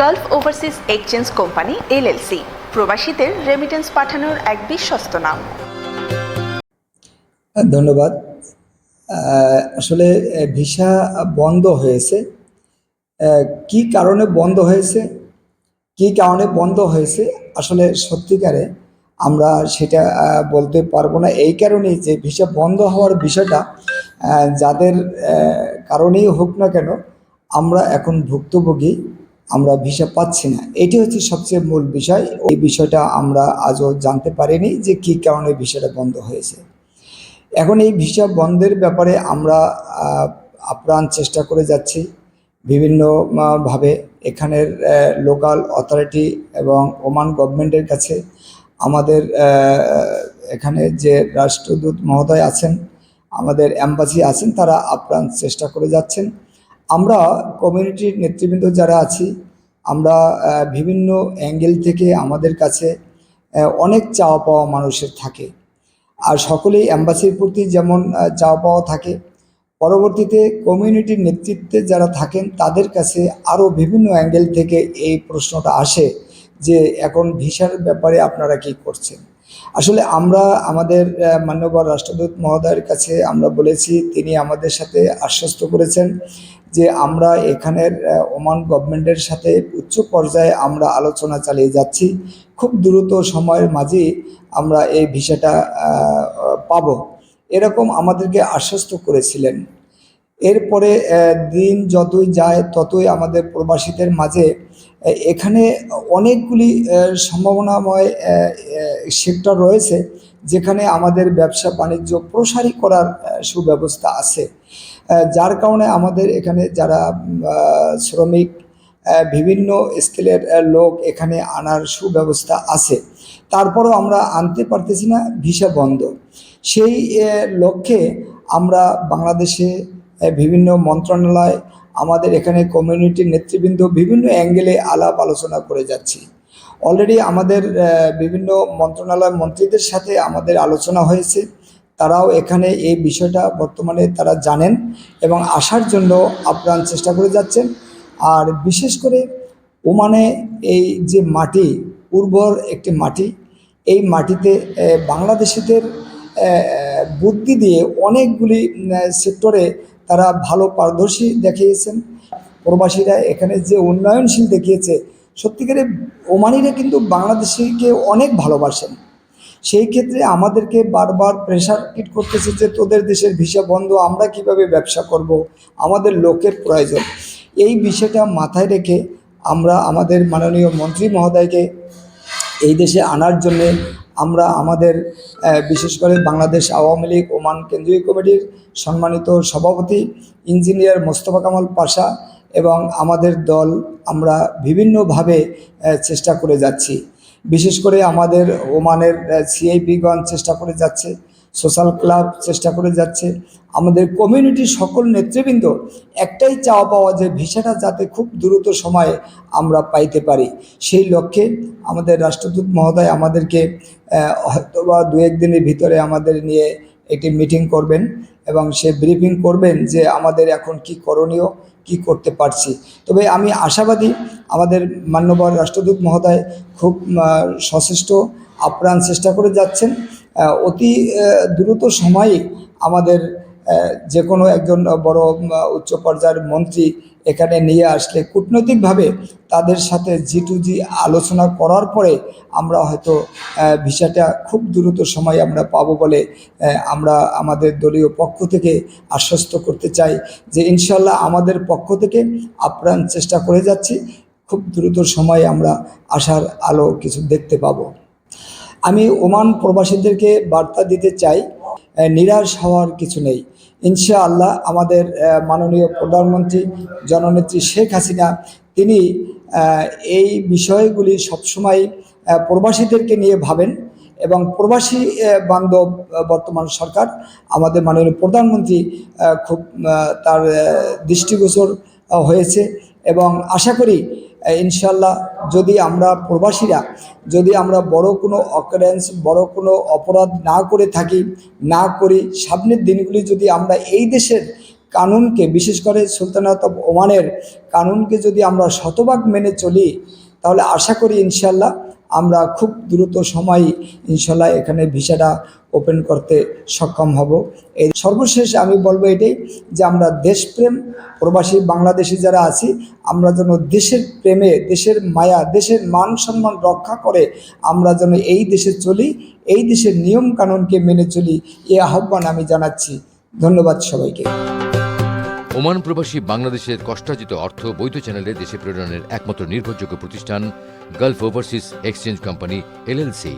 Gulf Overseas Exchange Company LLC. প্রবাসীদের remittance পাঠানোর এক বিশ্বস্ত নাম। ধন্যবাদ। আসলে ভিসা বন্ধ হয়েছে। কি কারণে বন্ধ হয়েছে? কি কারণে বন্ধ হয়েছে? আসলে, সত্যিকারে আমরা সেটা বলতে পারব না। এই কারণেই যে ভিসা বন্ধ হওয়ার বিষয়টা যাদের কারণেই হোক না কেন, আমরা এখন ভুক্তভোগী। আমরা ভিসা পাচ্ছি না। এটি হচ্ছে সবচেয়ে মূল বিষয়। এই বিষয়টা আমরা আজও জানতে পারিনি যে কি কারণে ভিসাটা বন্ধ হয়েছে। এখন এই ভিসা বন্ধের ব্যাপারে আমরা আপ্রাণ চেষ্টা করে যাচ্ছি বিভিন্নভাবে এখানের লোকাল অথরিটি এবং ওমান গভর্নমেন্টের কাছে আমাদের এখানে যে রাষ্ট্রদূত মহোদয় আছেন, আমাদের অ্যাম্বাসি আছেন, তারা আপ্রাণ চেষ্টা করে যাচ্ছেন। আমরা কমিউনিটির নেতৃবৃন্দ যারা আছি, আমরা বিভিন্ন অ্যাঙ্গেল থেকে আমাদের কাছে অনেক চাওয়া পাওয়া মানুষের থাকে। আর সকলেই অ্যাম্বাসির প্রতি যেমন চাওয়া পাওয়া থাকে, পরবর্তীতে কমিউনিটির নেতৃত্বে যারা থাকেন, তাদের কাছে আরও বিভিন্ন অ্যাঙ্গেল থেকে এই প্রশ্নটা আসে যে, এখন ভিসার ব্যাপারে আপনারা কি করছেন? আসলে আমরা আমাদের মান্যবর রাষ্ট্রদূত মহোদয়ের কাছে আমরা বলেছি, তিনি আমাদের সাথে আশ্বস্ত করেছেন যে আমরা এখানের ওমান গভর্নমেন্টের সাথে উচ্চ পর্যায়ে আমরা আলোচনা চালিয়ে যাচ্ছি। খুব দ্রুত সময়ের মাঝেই আমরা এই ভিসাটা পাব। এরকম আমাদেরকে আশ্বস্ত করেছিলেন। এরপরে দিন যতই যায়, ততই আমাদের প্রবাসীদের মাঝে এখানে অনেকগুলি সম্ভাবনাময় সেক্টর রয়েছে যেখানে আমাদের ব্যবসা বাণিজ্য প্রসারী করার সুব্যবস্থা আছে। যার কারণে আমাদের এখানে যারা শ্রমিক বিভিন্ন স্কেলের লোক এখানে আনার সুব্যবস্থা আছে। তারপরও আমরা আনতে পারতেছি না, ভিসা বন্ধ। সেই লক্ষ্যে আমরা বাংলাদেশে বিভিন্ন মন্ত্রণালয় আমাদের এখানে কমিউনিটির নেতৃবৃন্দ বিভিন্ন অ্যাঙ্গেলে আলাপ আলোচনা করে যাচ্ছি। অলরেডি আমাদের বিভিন্ন মন্ত্রণালয় মন্ত্রীদের সাথে আমাদের আলোচনা হয়েছে। তারাও এখানে এই বিষয়টা বর্তমানে তারা জানেন এবং আসার জন্য আপ্রাণ চেষ্টা করে যাচ্ছেন। আর বিশেষ করে ওমানে এই যে মাটি, উর্বর একটি মাটি, এই মাটিতে বাংলাদেশিদের বুদ্ধি দিয়ে অনেকগুলি সেক্টরে তারা ভালো পারদর্শী দেখিয়েছেন। প্রবাসীরা এখানে যে উন্নয়নশীল দেখিয়েছে, সত্যিকারে ওমানিরা কিন্তু বাংলাদেশিকে অনেক ভালোবাসেন। সেই ক্ষেত্রে আমাদেরকে বারবার প্রেশার কিট করতেছে যে তোদের দেশের ভিসা বন্ধ, আমরা কীভাবে ব্যবসা করব? আমাদের লোকের প্রয়োজন। এই বিষয়টা মাথায় রেখে আমরা আমাদের মাননীয় মন্ত্রী মহোদয়কে এই দেশে আনার জন্যে আমরা আমাদের বিশেষ করে বাংলাদেশ আওয়ামী লীগ ওমান কেন্দ্রীয় কমিটির সম্মানিত সভাপতি ইঞ্জিনিয়ার মোস্তফা কামাল পাশা এবং আমাদের দল আমরা বিভিন্নভাবে চেষ্টা করে যাচ্ছি। বিশেষ করে আমাদের ওমানের সিআইপিগণ চেষ্টা করে যাচ্ছে সোশ্যাল ক্লাব চেষ্টা করে যাচ্ছে। আমাদের কমিউনিটির সকল নেতৃবৃন্দ একটাই চাওয়া পাওয়া যে ভিসাটা যাতে খুব দ্রুত সময়ে আমরা পাইতে পারি। সেই লক্ষ্যে আমাদের রাষ্ট্রদূত মহোদয় আমাদেরকে হয়তো বা দু একদিনের ভিতরে আমাদের নিয়ে একটি মিটিং করবেন এবং সে ব্রিফিং করবেন যে আমাদের এখন কি করণীয়। কি করতে পারছি। তবে আমি আশাবাদী আমাদের মান্যবর রাষ্ট্রদূত মহোদয় খুব সচেষ্ট, আপ্রাণ চেষ্টা করে যাচ্ছেন। অতি দ্রুত সময়ে আমাদের যে কোনো একজন বড় উচ্চ পর্যায়ের মন্ত্রী এখানে নিয়ে আসলে কূটনৈতিকভাবে তাদের সাথে জি টু জি আলোচনা করার পরে আমরা হয়তো ভিসাটা খুব দ্রুত সময়ে আমরা পাবো বলে আমরা আমাদের দলীয় পক্ষ থেকে আশ্বস্ত করতে চাই যে ইনশাল্লাহ আমাদের পক্ষ থেকে আপ্রাণ চেষ্টা করে যাচ্ছি, খুব দ্রুত সময়ে আমরা আসার আলো কিছু দেখতে পাবো। আমি ওমান প্রবাসীদেরকে বার্তা দিতে চাই নিরাশ হওয়ার কিছু নেই। ইনশাআল্লাহ আমাদের মাননীয় প্রধানমন্ত্রী জননেত্রী শেখ হাসিনা, তিনি এই বিষয়গুলি সবসময় প্রবাসীদেরকে নিয়ে ভাবেন এবং প্রবাসী বান্ধব বর্তমান সরকার, আমাদের মাননীয় প্রধানমন্ত্রী খুব তার দৃষ্টিগোচর হয়েছে এবং আশা করি ইনশাল্লাহ যদি আমরা প্রবাসীরা, যদি আমরা বড় কোনো অকারেন্স বড় কোনো অপরাধ না করে থাকি, না করি, সামনের দিনগুলি যদি আমরা এই দেশের কানুনকে, বিশেষ করে সুলতানাত ওমানের কানুনকে যদি আমরা শতভাগ মেনে চলি, তাহলে আশা করি ইনশাল্লাহ আমরা খুব দ্রুত সময় ইনশাল্লাহ এখানে ভিসাটা ওপেন করতে সক্ষম হব। এই সর্বশেষ আমি বলব এটাই যে আমরা দেশপ্রেম, প্রবাসী বাংলাদেশি যারা আছি, আমরা যেন দেশের প্রেমে, দেশের মায়া, দেশের মান সম্মান রক্ষা করে আমরা যেন এই দেশে চলি, এই দেশের নিয়ম কানুনকে মেনে চলি এই আহ্বান আমি জানাচ্ছি। ধন্যবাদ সবাইকে। ওমান প্রবাসী বাংলাদেশের কষ্টার্জিত অর্থ বৈধ চ্যানেলে দেশে প্রেরণের একমাত্র নির্ভরযোগ্য প্রতিষ্ঠান Gulf Overseas Exchange Company LLC